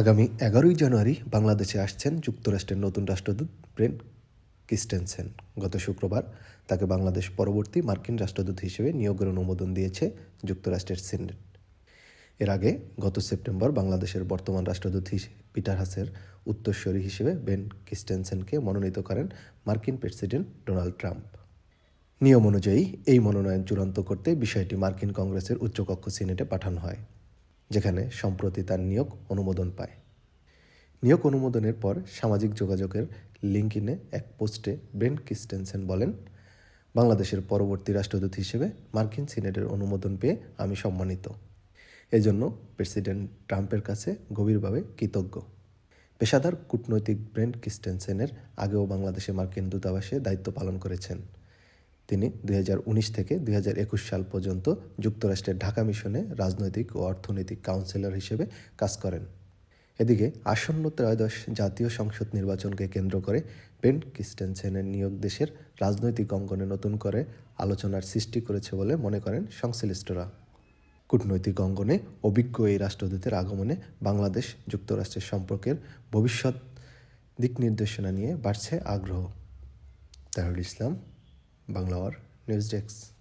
আগামী এগারোই জানুয়ারি বাংলাদেশে আসছেন যুক্তরাষ্ট্রের নতুন রাষ্ট্রদূত ব্রেন ক্রিস্টেনসেন গত শুক্রবার তাকে বাংলাদেশ পরবর্তী মার্কিন রাষ্ট্রদূত হিসেবে নিয়োগের অনুমোদন দিয়েছে যুক্তরাষ্ট্রের সিনেট। এর আগে গত সেপ্টেম্বর বাংলাদেশের বর্তমান রাষ্ট্রদূত পিটার হাসের উত্তরসূরি হিসেবে বেন ক্রিস্টেনসেনকে মনোনীত করেন মার্কিন প্রেসিডেন্ট ডোনাল্ড ট্রাম্প। নিয়ম অনুযায়ী এই মনোনয়ন চূড়ান্ত করতে বিষয়টি মার্কিন কংগ্রেসের উচ্চকক্ষ সিনেটে পাঠানো হয়। যেখানে সম্প্রতি তার নিয়োগ অনুমোদন পায়। নিয়োগ অনুমোদনের পর সামাজিক যোগাযোগের লিঙ্কিনে এক পোস্টে ব্রেন ক্রিস্টেনসেন বলেন, বাংলাদেশের পরবর্তী রাষ্ট্রদূত হিসেবে মার্কিন সিনেটের অনুমোদন পেয়ে আমি সম্মানিত। এজন্য প্রেসিডেন্ট ট্রাম্পের কাছে গভীরভাবে কৃতজ্ঞ। পেশাদার কূটনৈতিক ব্রেন্ট ক্রিস্টেনসেনের আগেও বাংলাদেশে মার্কিন দূতাবাসে দায়িত্ব পালন করেছেন। তিনি দুই হাজার উনিশ থেকে দুই হাজার একুশ সাল পর্যন্ত যুক্তরাষ্ট্রের ঢাকা মিশনে রাজনৈতিক ও অর্থনৈতিক কাউন্সিলর হিসেবে কাজ করেন। এদিকে আসন্ন ত্রয়োদশ জাতীয় সংসদ নির্বাচনকে কেন্দ্র করে বেন ক্রিস্টেনসেনের নিয়োগ দেশের রাজনৈতিক অঙ্গনে নতুন করে আলোচনার সৃষ্টি করেছে বলে মনে করেন সংশ্লিষ্টরা। কূটনৈতিক অঙ্গনে অভিজ্ঞ এই রাষ্ট্রদূতের আগমনে বাংলাদেশ যুক্তরাষ্ট্রের সম্পর্কের ভবিষ্যৎ দিক নির্দেশনা নিয়ে বাড়ছে আগ্রহ। তাহরুল ইসলাম বাংলাওয়ার নিউজ ডেস্ক